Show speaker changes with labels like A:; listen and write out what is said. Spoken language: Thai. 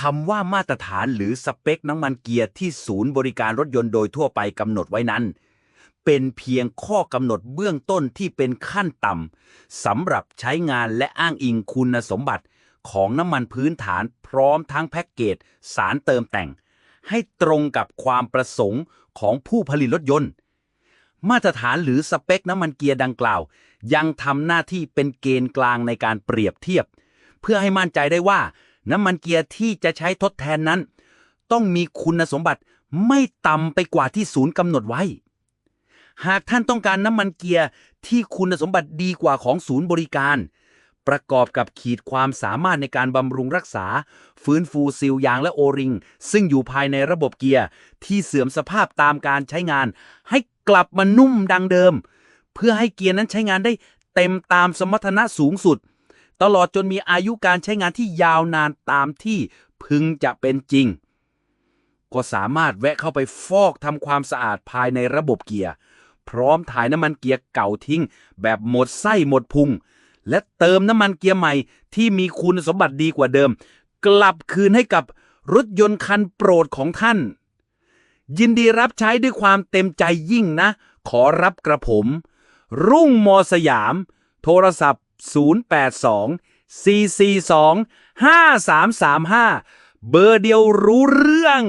A: คำว่ามาตรฐานหรือสเปคน้ำมันเกียร์ที่ศูนย์บริการรถยนต์โดยทั่วไปกำหนดไว้นั้น เป็นเพียงข้อกำหนดเบื้องต้นที่เป็นขั้นต่ำสำหรับใช้งานและอ้างอิงคุณสมบัติของน้ำมันพื้นฐานพร้อมทั้งแพ็กเกจสารเติมแต่ง ให้ตรงกับความประสงค์ของผู้ผลิตรถยนต์ มาตรฐานหรือสเปคน้ำมันเกียร์ดังกล่าว ยังทำหน้าที่เป็นเกณฑ์กลางในการเปรียบเทียบ เพื่อให้มั่นใจได้ว่า น้ำมันเกียร์ที่จะใช้ทดแทนนั้น ต้องมีคุณสมบัติไม่ต่ำไปกว่าที่ศูนย์กำหนดไว้ หากท่านต้องการน้ำมันเกียร์ที่คุณสมบัติดีกว่าของศูนย์บริการ ประกอบกับขีดความสามารถในการบำรุงรักษา ฟื้นฟูซีลยางและโอริง ซึ่งอยู่ภายในระบบเกียร์ที่เสื่อมสภาพตามการใช้งาน ให้กลับมานุ่มดังเดิม เพื่อให้เกียร์นั้นใช้งานได้เต็มตามสมรรถนะสูงสุด ตลอดจนมีอายุการใช้งานที่ยาวนานตามที่พึงจะเป็นจริง ก็สามารถแวะเข้าไปฟอกทำความสะอาดภายในระบบเกียร์ พร้อมถ่ายน้ำมันเกียร์เก่าทิ้ง แบบหมดไส้หมดพุง และเติมน้ำมันเกียร์ใหม่ที่มีคุณสมบัติดีกว่าเดิม กลับคืนให้กับรถยนต์คันโปรดของท่าน ยินดีรับใช้ด้วยความเต็มใจยิ่งนะ ขอรับกระผม รุ่งมอสยาม โทรศัพท์ 082 442 5335 เบอร์เดียวรู้เรื่อง